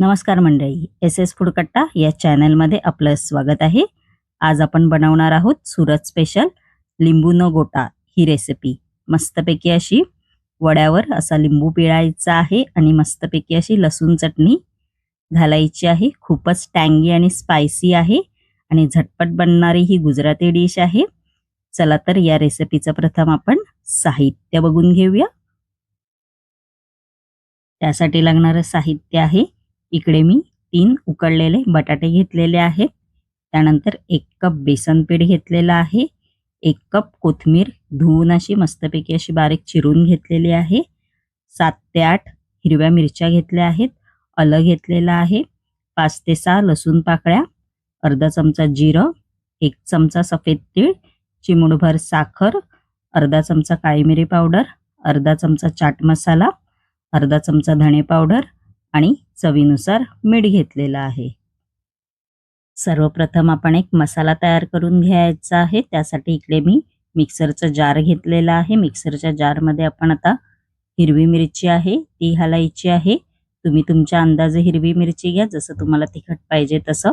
नमस्कार मंडळी S S फुडकट्टा या चॅनलमध्ये आपलं स्वागत आहे. आज आपण बनवणार आहोत सुरत स्पेशल लिंबू न गोटा ही रेसिपी. मस्तपैकी अशी वड्यावर असा लिंबू पिळायचा आहे आणि मस्तपैकी अशी लसूण चटणी घालायची आहे. खूपच टँगी आणि स्पायसी आहे आणि झटपट बनणारी ही गुजराती डिश आहे. चला तर या रेसिपीचं प्रथम आपण साहित्य बघून घेऊया. त्यासाठी लागणारं साहित्य आहे इकडे मी तीन उकडलेले बटाटे घेतलेले आहेत. त्यानंतर एक कप बेसन पीठ घेतलेलं आहे. एक कप कोथमीर धुवून अशी मस्तपैकी अशी बारीक चिरून घेतलेली आहे. सात ते आठ हिरव्या मिरच्या घेतल्या आहेत. अलं घेतलेलं आहे. पाच ते सहा लसूण पाकळ्या अर्धा चमचा जिरं एक चमचा सफेद तीळ चिमूडभर साखर अर्धा चमचा काळी मिरी पावडर अर्धा चमचा चाट मसाला अर्धा चमचा धणे पावडर आणि चवीनुसार मीठ घेतलेलं आहे. सर्वप्रथम आपण एक मसाला तयार करून घ्यायचा आहे. त्यासाठी इकडे मी मिक्सरचं जार घेतलेला आहे. मिक्सरच्या जारमध्ये आपण आता हिरवी मिरची आहे. ती घालायची आहे. तुम्ही तुमच्या अंदाजे हिरवी मिरची घ्या. जसं तुम्हाला तिखट पाहिजे तसं.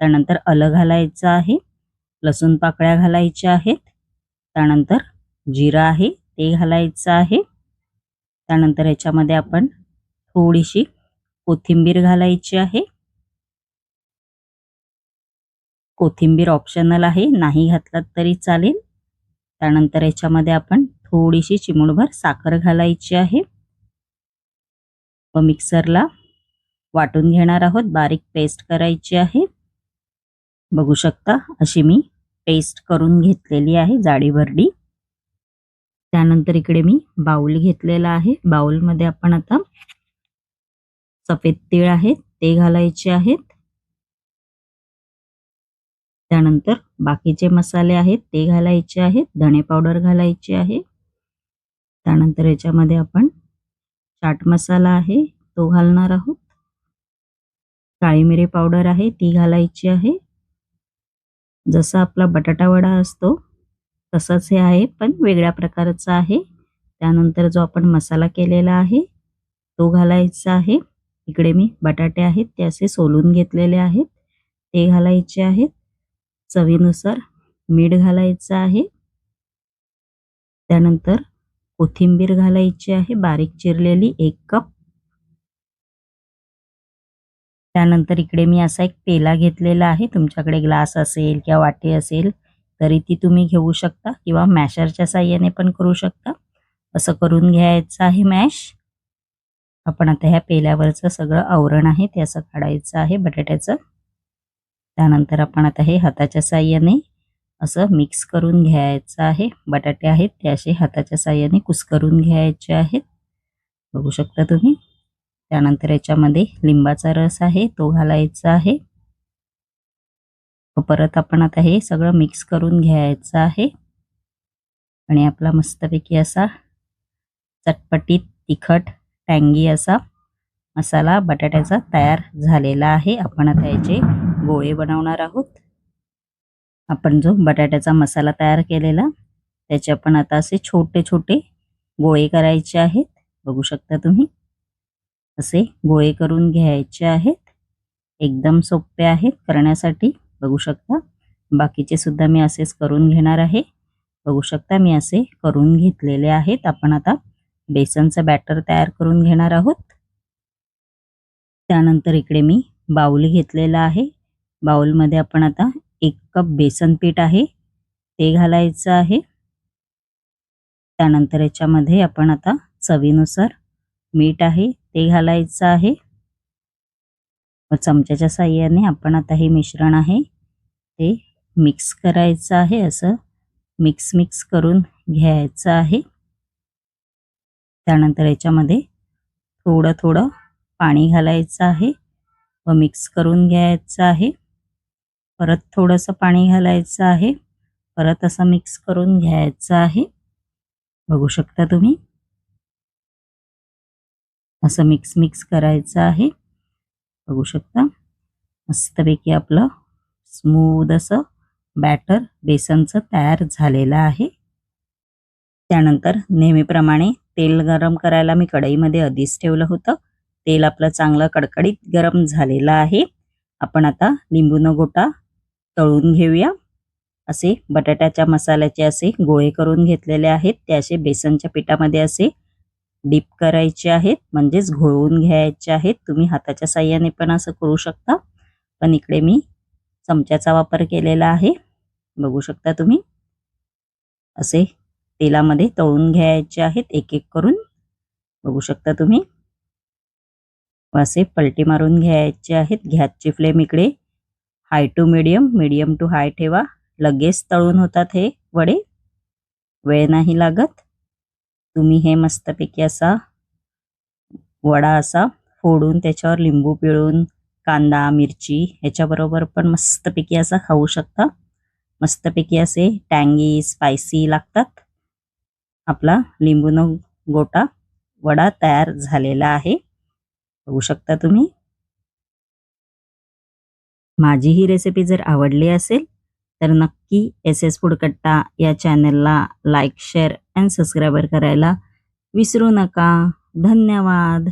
त्यानंतर आलं घालायचं आहे. लसूण पाकळ्या घालायच्या आहेत. त्यानंतर जिरा आहे. ते घालायचं आहे. त्यानंतर याच्यामध्ये आपण थोडीशी कोथिंबीर घालायची आहे. कोथिंबीर ऑप्शनल आहे नाही घातलात तरी चालेल. त्यानंतर याच्यामध्ये आपण थोडीशी चिमूटभर साखर घालायची आहे. व मिक्सरला वाटून घेणार आहोत बारीक पेस्ट करायची आहे. बघू शकता अशी मी पेस्ट करून घेतलेली आहे जाडी भरडी त्यानंतर इकडे मी बाउल घेतलेला आहे. बाउलमध्ये आपण आता सफेद तीळ आहेत ते घालायचे आहेत. त्यानंतर बाकीचे मसाले आहेत ते घालायचे आहेत धणे पावडर घालायची आहे. त्यानंतर याच्यामध्ये आपण चाट मसाला आहे तो घालणार आहोत. काळी मिरी पावडर आहे ती घालायची आहे. जसा आपला बटाटा वडा असतो तसंच हे आहे पण वेगळ्या प्रकारचा आहे. त्यानंतर जो आपण मसाला केलेला आहे तो घालायचा आहे. इकडे मी बटाटे आहेत ते असे सोलून घेतलेले आहेत. ते घालायचे आहेत. चवीनुसार मीठ घालायचं आहे. त्यानंतर कोथिंबीर घालायची आहे बारीक चिरलेली एक कप. त्यानंतर इकडे मी असा एक पेला घेतलेला आहे. तुमच्याकडे ग्लास असेल किंवा वाटी असेल तरी ती तुम्ही घेऊ शकता किंवा मॅशरच्या साह्याने पण करू शकता. असं करून घ्यायचं आहे मॅश. आपण आता ह्या पेल्यावरचं सगळं आवरण आहे ते असं काढायचं आहे बटाट्याचं. त्यानंतर आपण आता हे हाताच्या साह्याने असं मिक्स करून घ्यायचं आहे. बटाटे आहेत ते असे हाताच्या साह्याने कुस्करून घ्यायचे आहेत. बघू शकता तुम्ही. त्यानंतर याच्यामध्ये लिंबाचा रस आहे तो घालायचा आहे. परत आपण आता हे सगळं मिक्स करून घ्यायचं आहे. आणि आपला मस्तपैकी असा चटपटीत तिखट टँगी असा मसाला बटाट्याचा तयार झालेला आहे. आपण आता याचे गोळे बनवणार आहोत. आपण जो बटाट्याचा मसाला तयार केलेला त्याचे आपण आता असे छोटे छोटे गोळे करायचे आहेत. बघू शकता तुम्ही. असे गोळे करून घ्यायचे आहेत. एकदम सोपे आहेत करण्यासाठी. बघू शकता. बाकीचे सुद्धा मी असेच करून घेणार आहे. बघू शकता मी असे करून घेतलेले आहेत. आपण आता बेसनचं बॅटर तयार करून घेणार आहोत. त्यानंतर इकडे मी बाऊल घेतलेला आहे. बाऊलमध्ये आपण आता एक कप बेसन पीठ आहे ते घालायचं आहे. त्यानंतर याच्यामध्ये आपण आता चवीनुसार मीठ आहे ते घालायचं आहे. व चमच्याच्या साह्याने आपण आता हे मिश्रण आहे ते मिक्स करायचं आहे. असं मिक्स मिक्स करून घ्यायचं आहे. त्यानंतर याच्यामध्ये थोडं थोडं पाणी घालायचं आहे व मिक्स करून घ्यायचं आहे. परत थोडंसं पाणी घालायचं आहे. परत असं मिक्स करून घ्यायचं आहे. बघू शकता तुम्ही? असं मिक्स मिक्स करायचं आहे. बघू शकता? मस्तपैकी आपलं स्मूद असं बॅटर बेसनचं तयार झालेलं आहे. त्यानंतर नेहमीप्रमाणे तेल गरम करायला मी कढईमध्ये आधीच ठेवलं होतं. तेल आपलं चांगलं कडकडीत गरम झालेलं आहे. आपण आता लिंबू न गोटा तळून घेऊया. असे बटाट्याच्या मसाल्याचे असे गोळे करून घेतलेले आहेत. ते असे बेसनच्या पिठामध्ये असे डीप करायचे आहेत. म्हणजेच घोळवून घ्यायचे आहेत. तुम्ही हाताच्या साह्याने पण असं करू शकता. पण इकडे मी चमच्याचा वापर केलेला आहे. बघू शकता तुम्ही. असे तेलामध्ये तळून घ्यायचे आहेत एक एक करून. बघू शकता तुम्ही. असे पलटी मारून घ्यायचे आहेत. गॅसची फ्लेम इकडे. High to medium. Medium to high ठेवा. लगेच तळून होतात हे वडे. वेळ नाही लागत. तुम्ही हे मस्तपैकी असा वडा असा फोडून त्याच्यावर लिंबू पिळून कांदा मिरची ह्याच्याबरोबर पण मस्तपैकी असा खाऊ शकता. मस्तपैकी असे टँगी स्पायसी लागतात. आपला लिंबू गोटा वडा तयार झालेला आहे. बघू शकता तुम्ही. माझी ही रेसिपी जर आवडली असेल तर नक्की एस एस फूडकट्टा या चॅनलला लाईक शेअर अँड सबस्क्राईबर करायला विसरू नका. धन्यवाद.